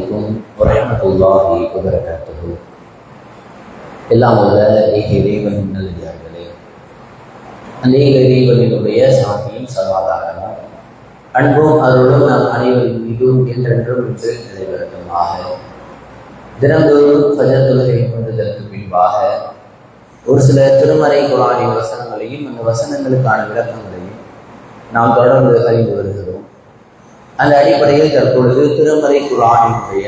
عليكم ورحمة الله وبركاته எல்லாம் உள்ள ஏக இறைவன் நல்லடியார்களே அந்த ஏக இறைவனினுடைய சாந்தியும் சமாதானமும் அன்பும் அருளும் நாம் அனைவரின் மீதும் என்றென்றும் இன்று நிலைவரட்டுமாக தினந்தோறும் ஃபஜர் தொழுகை கொண்டதற்கு பின்பாக ஒரு சில திருமறை குரானின் வசனங்களையும் அந்த வசனங்களுக்கான விளக்கங்களையும் நாம் தொடர்ந்து அறிந்து வருகிறோம் அந்த அடிப்படையில் தற்பொழுது திருமறை குரானினுடைய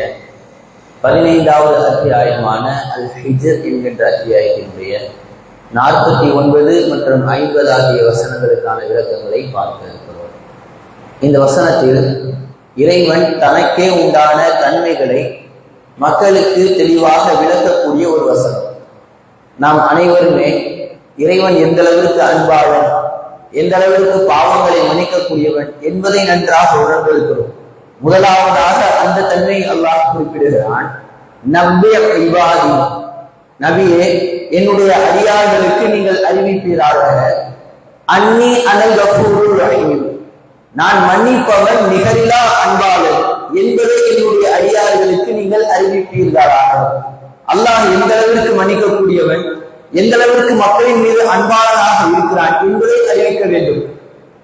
பதினைந்தாவது அத்தியாயமான அல் ஹிஜர் என்கின்ற அத்தியாயத்தினுடைய நாற்பத்தி ஒன்பது மற்றும் ஐம்பது ஆகிய வசனங்களுக்கான விளக்கங்களை பார்க்க இருக்கிறோம். இந்த வசனத்தில் இறைவன் தனக்கே உண்டான தன்மைகளை மக்களுக்கு தெளிவாக விளக்கக்கூடிய ஒரு வசனம். நாம் அனைவருமே இறைவன் எந்த அளவிற்கு அன்பாளன் எந்த அளவிற்கு பாவங்களை மன்னிக்கக்கூடியவன் என்பதை நன்றாக உணர்ந்திருக்கிறோம். முதலாவதாக அந்த தன்மை அல்லாஹ் குறிப்பிடுகிறான். நம்பிய இவாதி நபியே என்னுடைய அடியார்களுக்கு நீங்கள் அறிவிப்பீராக. அன்னி அனல் கஃபூருர் நான் மன்னிப்பவன் நிகரிலா அன்பாளர் என்பதை என்னுடைய அடியார்களுக்கு நீங்கள் அறிவிப்பீர்களாக. அல்லாஹ் எந்த அளவிற்கு மன்னிக்கக்கூடியவன்? எந்த அளவிற்கு மக்களின் மீது அன்பாளனாக இருக்கிறான் என்பதை அறிவிக்க வேண்டும்.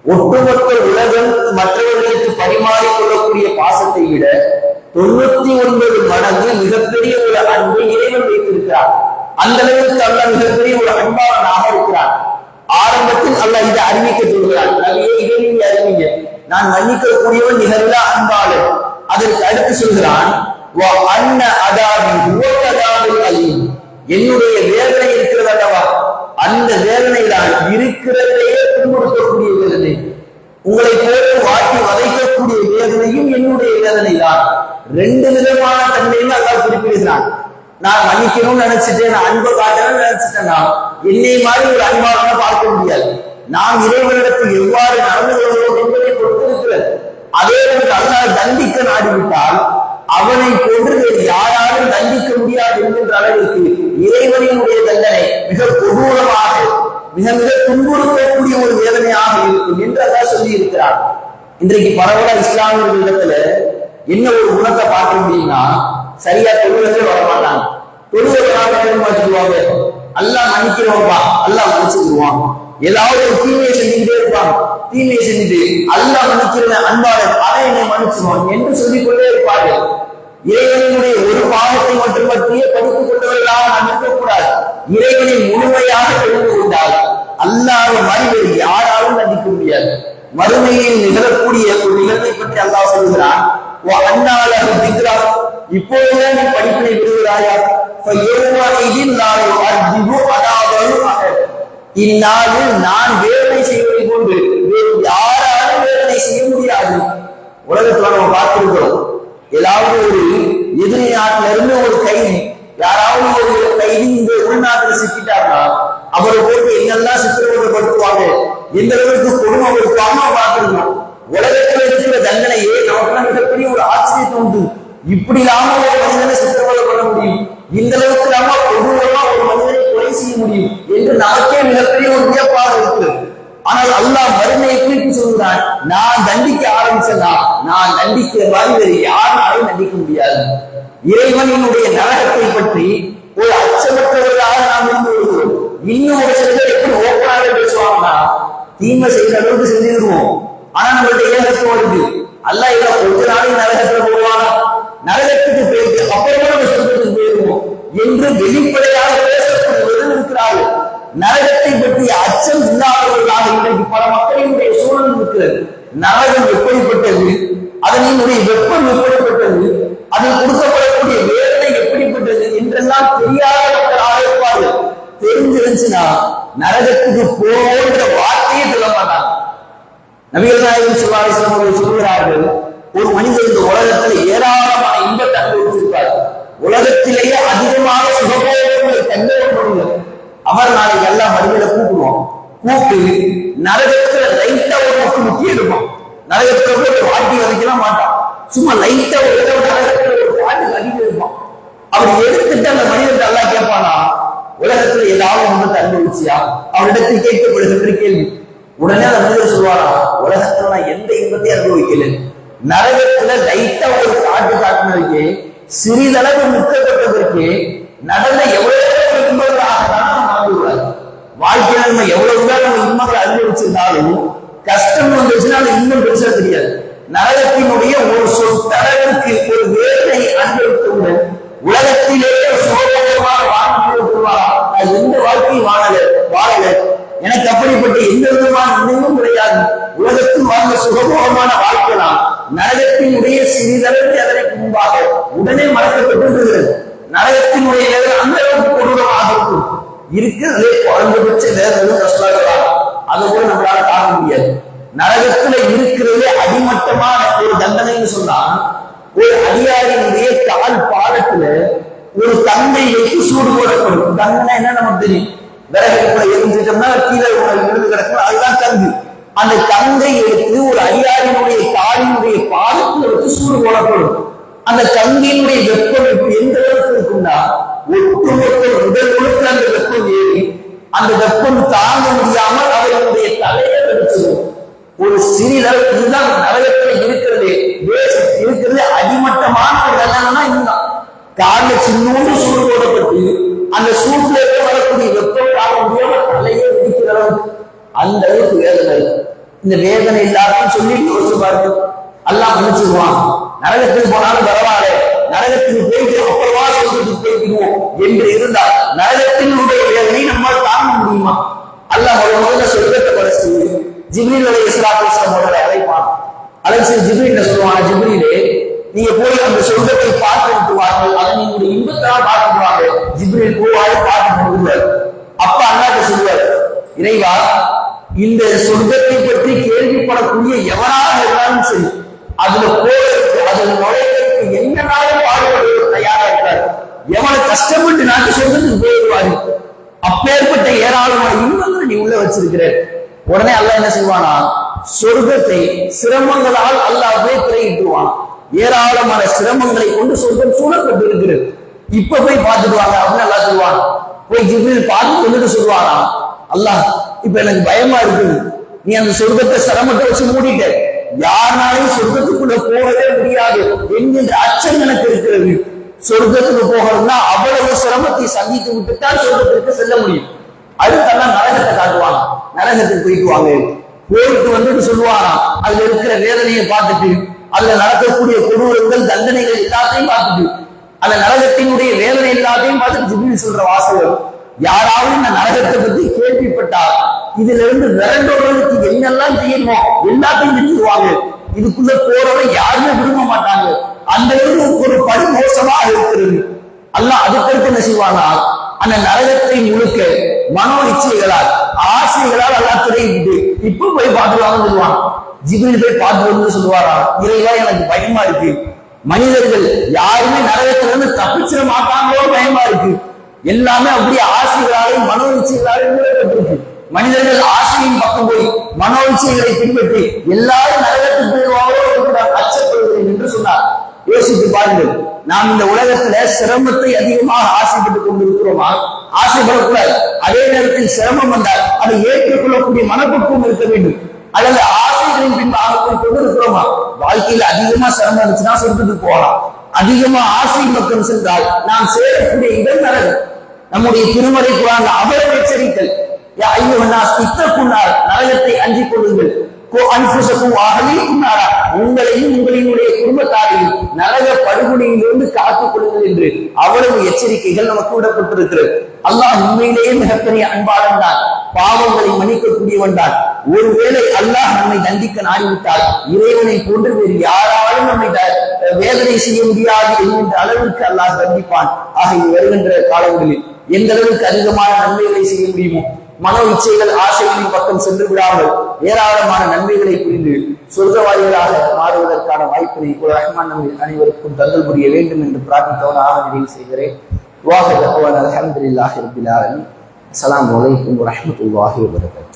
ஒட்டுமொத்த உலகம் மற்றவர்களுக்கு பரிமாறிக் கொள்ளக்கூடிய பாசத்தை விட தொண்ணூத்தி ஒன்பது மடங்கு மிகப்பெரிய ஒரு அன்பை இறைவன் வைத்திருக்கிறார் அந்த அளவிற்கு அல்ல மிகப்பெரிய ஒரு அன்பாளனாக இருக்கிறார் ஆரம்பத்தில் அல்ல இதை அறிவிக்க சொல்கிறான். நபியே இதை நீங்க அறிவிங்க. நான் மன்னிக்கக்கூடியவன் நிகழ்ல அன்பாளன். அதற்கு அடுத்து சொல்கிறான் அன்ன அதாவது அதாவில் என்னுடைய வேதனை இருக்கிறது அல்லவா? அந்த வேதனை தான் இருக்கிறதையே துன்புறுத்தக்கூடிய வேதனை. உங்களை போட்டு வாட்டி வதைக்கக்கூடிய வேதனையும் என்னுடைய வேதனை தான் ரெண்டு விதமான தன்மையும் அதான் குறிப்பிடுகிறான். நான் மன்னிக்கணும்னு நினைச்சிட்டேன் நான் அன்பை காட்டணும்னு நினைச்சிட்டேன்னா என்னை மாதிரி ஒரு அன்பாக பார்க்க முடியாது. நாம் இறைவனிடத்தில் எவ்வாறு நடந்து கொள்கிறோம் என்பதை பொறுத்திருக்கிறது. அதே போன்று அல்லாஹ் தண்டிக்க நாடிவிட்டால் அவனை போன்று யாராலும் தண்டிக்க முடியாது என்கின்ற அளவிற்கு இறைவனினுடைய தண்டனை மிக கொடூரமாக மிக மிக துன்புறுத்தக்கூடிய ஒரு வேதனையாக இருக்கும் என்று சொல்லி இருக்கிறார் இன்றைக்கு பரவலா இஸ்லாமியர்களிடத்துல என்ன ஒரு குணத்தை பார்க்க முடியும்னா சரியா தொழுவதே வர மாட்டாங்க தொழுவதற்காக மாற்றிக்குவாங்க அல்லா மன்னிக்கிறவன்பா? அல்லா மன்னிச்சுக்குவான். ஏதாவது ஒரு தீமையை செஞ்சுக்கிட்டே இருப்பாங்க. தீமையை செஞ்சுட்டு அல்லாஹ் மன்னிச்சிருந்த அன்பாளன் அதை என்னை மன்னிச்சிருவான் என்று சொல்லிக் கொண்டே இருப்பார்கள். இறைவனுடைய ஒரு பாகத்தை மட்டும் பற்றியே படித்துக் கொண்டவர்களாக நாம் இருக்கக்கூடாது. இறைவனை முழுமையாக தெரிந்து கொண்டால் அல்லாத மறிவை யாராலும் கண்டிக்க முடியாது. மறுமையில் நிகழக்கூடிய ஒரு நிகழ்வை பற்றி அல்லாஹ் சொல்கிறான் ஓ அண்ணாளர் திக்ரா இப்பொழுதுதான் நீ படிப்பினை பெறுகிறாயா? இந்நாளில் நான் வேதனை செய்வதை கொண்டு வேறு யாராலும் வேதனை செய்ய முடியாது. உலகத்துல நம்ம பார்த்திருக்கிறோம் ஏதாவது ஒரு எதிரி நாட்டில இருந்து ஒரு கைதி யாராவது ஒரு கைதி இந்த உள்நாட்டுல சிக்கிட்டாருன்னா அவரை போட்டு என்னெல்லாம் சித்திரவதைப்படுத்துவாங்க எந்த அளவுக்கு கொடுமைப்படுத்துவாங்க பார்த்திருக்கோம் உலகத்துல இருக்கிற தண்டனையே நமக்கு மிகப்பெரிய ஒரு ஆச்சரியத்தை உண்டு. இப்படி இல்லாம ஒரு மனிதனை சித்திரவதை பண்ண முடியும். இந்த அளவுக்கு இல்லாம ஒரு மனிதன் கொலை செய்ய முடியும் என்று நமக்கே மிகப்பெரிய ஒரு வியப்பாக இருக்கு ஆனால் அல்லாஹ் மறுமையை குறித்து சொல்கிறான் நான் தண்டிக்க ஆரம்பிச்சதா? நான் தண்டிக்கிற மாதிரி வேறு யாராலும் தண்டிக்க முடியாது. இறைவனினுடைய நரகத்தை பற்றி ஒரு அச்சமற்றவர்களாக நாம் இருந்து வருகிறோம். இன்னும் ஒரு சில பேர் எப்படி ஓப்பனாக பேசுவாங்கன்னா தீமை செய்யற அளவுக்கு செஞ்சிருவோம். ஆனா நம்மளுடைய ஏகத்துவம் இருக்கு அல்ல இல்ல கொஞ்ச நாளைக்கு நரகத்துல போடுவாங்க நரகத்துக்கு போயிட்டு அப்புறமா நம்ம என்று வெளிப்படையாக பேசக்கூடியவர்கள் இருக்கிறார்கள். நரகத்தை பற்றி அச்சம் இல்லாதவர்களாக இன்றைக்கு பல மக்களினுடைய சூழல் இருக்கிறது. நரகம் எப்படிப்பட்டது? அதனுடைய வெப்பம் எப்படிப்பட்டது? அதில் கொடுக்கப்படக்கூடிய வேதனை எப்படிப்பட்டது என்றெல்லாம் தெரியாத மக்களாக இருப்பார்கள். தெரிஞ்சிருந்துச்சுன்னா நரகத்துக்கு போன்ற வார்த்தையை சொல்ல மாட்டாங்க. நபிகள் நாயகம் சிவாலிஸ்லாம் அவர்கள் சொல்கிறார்கள் ஒரு மனிதன் இந்த உலகத்தில் ஏராளமான இன்பத்தை அனுபவித்து உலகத்திலேயே அதிகமான சுகபோகங்களை தங்க அவர் நாளைக்கு எல்லா மறுமையில கூப்பிடுவோம் கூப்பிட்டு நரகத்துல லைட்டா ஒரு பக்கம் முக்கிய எடுப்பான். நரகத்துல கூட ஒரு வாட்டி வதைக்கலாம் மாட்டான். சும்மா லைட்டா ஒரு இடம் நரகத்துல ஒரு வாட்டி வதிக்க இருப்பான். அவர் எடுத்துட்டு அந்த மனிதன் நல்லா கேட்பானா உலகத்துல ஏதாவது ஒன்று அனுபவிச்சியா அவரிடத்தில் கேட்கப்படுகின்ற கேள்வி. உடனே அந்த மனிதர் சொல்லுவாரா உலகத்துல நான் எந்த இன்பத்தையும் அனுபவிக்கல. நரகத்துல லைட்டா ஒரு காட்டு காட்டுனதுக்கு சிறிதளவு முக்கப்பட்டதற்கு நடந்த எவ்வளவு இன்பங்களாக தான் வாழ்ந்துள்ளார் வாழ்க்கையில நம்ம எவ்வளவுதான் நம்ம இன்பங்களை அனுபவிச்சிருந்தாலும் கஷ்டம் வந்துச்சுன்னா அது இன்னும் பெருசா தெரியாது. நரகத்தினுடைய ஒரு சொத்தளவுக்கு ஒரு வேதனை அனுபவித்தவுடன் உலகத்திலேயே சோதனையமாக வாழ்ந்து எந்த வாழ்க்கையும் வாழல வாழல. எனக்கு அப்படிப்பட்ட எந்த விதமான நினைவும் கிடையாது. உலகத்தில் வாழ்ந்த சுகபோகமான வாழ்க்கை நரகத்தினுடைய சிறிதளவு அதற்கு முன்பாக உடனே மறக்கப்பட்டு விடுகிறது நரகத்தினுடைய வேதனை அந்த அளவுக்கு கொடூரமாக இருக்கும் இருக்கிறதே குறைந்தபட்ச வேதனை கஷ்டப்படுறாங்க அது கூட நம்மளால பார்க்க முடியாது. நரகத்துல இருக்கிறதே அடிமட்டமான ஒரு தண்டனைன்னு சொன்னா ஒரு அதிகாரியினுடைய கால் பாலத்துல ஒரு தந்தை வைத்து சூடு போடப்படும். தண்டனை என்ன நமக்கு தெரியும். விறகுல எரிஞ்சிட்டோம்னா கீழே விழுந்து கிடக்கும். அதுதான் கங்கு அந்த கங்கை எடுத்து ஒரு அதிகாரியினுடைய காலினுடைய பாதத்தில் எடுத்து சூடு போடப்படும். அந்த கங்கையினுடைய வெப்பம் இப்ப எந்த அளவுக்கு இருக்கும்னா ஒட்டுமொத்த உடல் முழுக்க அந்த வெப்பம் ஏறி அந்த வெப்பம் தாங்க முடியாமல் அவர்களுடைய தலையை வெடிச்சிடும். ஒரு சிறிதளவு இதுதான் நரகத்துல இருக்கிறது. வேஷம் இருக்கிறது. அடிமட்டமான ஒரு கல்யாணம்னா இதுதான். காலைல சின்னோடு சூடு போடப்பட்டு அந்த சூட்டில் வரக்கூடிய வெப்பம் காண முடியாம தலையே வெடிக்கிற அளவுக்கு அந்த அளவுக்கு வேதனை இருக்கு. இந்த வேதனை இல்லாதன்னு சொல்லிட்டு யோசிச்சு பாருங்க. எல்லாம் மன்னிச்சிருவான் நரகத்துக்கு போனாலும் பரவாயில்ல. நரகத்துக்கு போயிட்டு அப்புறமா சொல்றதுக்கு போய்க்குவோம் என்று இருந்தால் நரகத்தினுடைய வேதனை நம்மால் தாங்க முடியுமா? அல்லாஹ் முதல் முதல்ல சொர்க்கத்தை படைச்சு ஜிப்ரீல் அலை இஸ்லாத்து முதல்ல அழைப்பான். அழைச்சு ஜிப்ரீல் சொல்லுவாங்க? ஜிப்ரீலே நீங்க போய் அந்த சொர்க்கத்தை பார்த்து விட்டு வாருங்கள் அதை நீங்களுடைய இன்பத்தான் பார்த்துட்டு வாங்க. ஜிப்ரீல் போவாரு பார்த்து விடுவார் அப்ப அண்ணாட்ட சொல்லுவார் இறைவா இந்த சொர்க்கத்தை பற்றி கேள்விப்படக்கூடிய எவராக இருந்தாலும் சரி அதுல போறதுக்கு அதுல நுழைவதற்கு என்ன நாளும் பாடுபடுவது தயாரா இருக்காரு. எவ்வளவு கஷ்டப்பட்டு நாட்டு சொர்க்கத்துக்கு போயிடுவாரு அப்பேற்பட்ட ஏராளமான இன்பங்களை நீ உள்ள வச்சிருக்கிற உடனே அல்ல என்ன செய்வானா சொர்க்கத்தை சிரமங்களால் அல்லாஹ்வே திரையிட்டுவான் ஏராளமான சிரமங்களை கொண்டு சொர்க்கம் சூழப்பட்டு இருக்கிறது இப்ப போய் பார்த்துடுவாங்க அப்படின்னு அல்லாஹ் சொல்லுவான். போய் ஜிபில் பார்த்து வந்துட்டு சொல்லுவானா? அல்லாஹ் இப்ப எனக்கு பயமா இருக்குது. நீ அந்த சொர்க்கத்தை சிரமத்தை வச்சு மூடிட்ட. யாருனாலையும் சொர்க்கத்துக்குள்ள போகவே முடியாது என்கின்ற அச்சம் எனக்கு இருக்கிறது. சொர்க்கத்துக்கு போகணும்னா அவ்வளவு சிரமத்தை சந்தித்து விட்டுத்தான் சொர்க்கத்திற்கு செல்ல முடியும். அடுத்தெல்லாம் நரகத்தை காட்டுவாங்க. நரகத்துக்கு போயிட்டு வாங்க. போயிட்டு வந்துட்டு சொல்லுவாராம். அதுல இருக்கிற வேதனையை பார்த்துட்டு அதுல நடக்கக்கூடிய கொடூரங்கள் தண்டனைகள் எல்லாத்தையும் பார்த்துட்டு அந்த நரகத்தினுடைய வேதனை எல்லாத்தையும் பார்த்துட்டு ஜிபின் சொல்ற வாசகர் யாராவது இந்த நரகத்தை பத்தி கேள்விப்பட்டால் இதுல இருந்து விரண்டோடுறதுக்கு என்னெல்லாம் செய்யணுமோ எல்லாத்தையும் செஞ்சுருவாங்க இதுக்குள்ள போறவரை யாருமே விரும்ப மாட்டாங்க. அந்த அளவுக்கு ஒரு படுமோசமாக இருக்கிறது. அல்ல அதுக்கடுத்து என்ன செய்வானா? அந்த நரகத்தை முழுக்க மனோ இச்சைகளால் ஆசைகளால் எல்லாம் திரையிட்டு இப்ப போய் பார்த்துருவாங்கன்னு சொல்லுவான். ஜிபில் போய் பார்த்து சொல்லுவாரா? இறைவா எனக்கு பயமா இருக்கு. மனிதர்கள் யாருமே நரகத்திலிருந்து தப்பிச்சிட மாட்டாங்களோ பயமா இருக்கு. எல்லாமே அப்படியே ஆசைகளாலும் மனோ இச்சைகளாலும் மூடப்பட்டிருக்கு. மனிதர்கள் ஆசையின் பக்கம் போய் மனோ இச்சைகளை பின்பற்றி எல்லாரும் நரகத்துக்கு போயிடுவாங்களோ என்று நான் அச்சப்படுகிறேன் என்று சொன்னார். யோசித்து பாருங்கள் நாம் இந்த உலகத்துல சிரமத்தை அதிகமாக ஆசைப்பட்டுக் கொண்டிருக்கிறோமா? ஆசைப்படக்கூடாது. அதே நேரத்தில் சிரமம் வந்தால் அதை ஏற்றுக்கொள்ளக்கூடிய மனப்பக்குவம் இருக்க வேண்டும். அல்லது ஆசைகளின் பின்பாக போய் கொண்டிருக்கிறோமா? வாழ்க்கையில் அதிகமா சிரமம் இருந்துச்சுன்னா சொர்க்கத்துக்கு போகலாம். அதிகமா ஆசை பக்கம் சென்றால் நாம் சேரக்கூடிய இடம் நரகம். நம்முடைய திருமறை குரான் அவ்வளவு எச்சரிக்கை. யா நரகத்தை அஞ்சிக் கொள்ளுங்கள். கோ உங்களையும் உங்களினுடைய குடும்பத்தாரையும் நரக படுகொலையிலிருந்து காத்துக் கொள்ளுங்கள் என்று அவ்வளவு எச்சரிக்கைகள் நமக்கு விடப்பட்டிருக்கிறது. அல்லாஹ் உண்மையிலேயே மிகப்பெரிய அன்பாளன் தான். பாவங்களை மன்னிக்கக்கூடியவன் தான். ஒருவேளை அல்லாஹ் நம்மை தண்டிக்க நாடிவிட்டால் இறைவனை போன்று வேறு யாராலும் நம்மை த- வேதனை செய்ய முடியாது என்கின்ற அளவிற்கு அல்லாஹ் தண்டிப்பான். ஆகிய வருகின்ற காலங்களில் எந்த அளவுக்கு அதிகமான நன்மைகளை செய்ய முடியுமோ மன இச்சைகள் ஆசைகளின் பக்கம் சென்று விடாமல் ஏராளமான நன்மைகளை புரிந்து சொர்க்கவாதிகளாக மாறுவதற்கான வாய்ப்பினை ஒரு ரஹ்மான் நம்பி அனைவருக்கும் தங்கள் புரிய வேண்டும் என்று பிரார்த்தித்தவன் ஆக நிறைவு செய்கிறேன். வாஹர் அல்ஹம்துலில்லாஹி ரபில் ஆலமீன். அஸ்ஸலாமு அலைக்கும்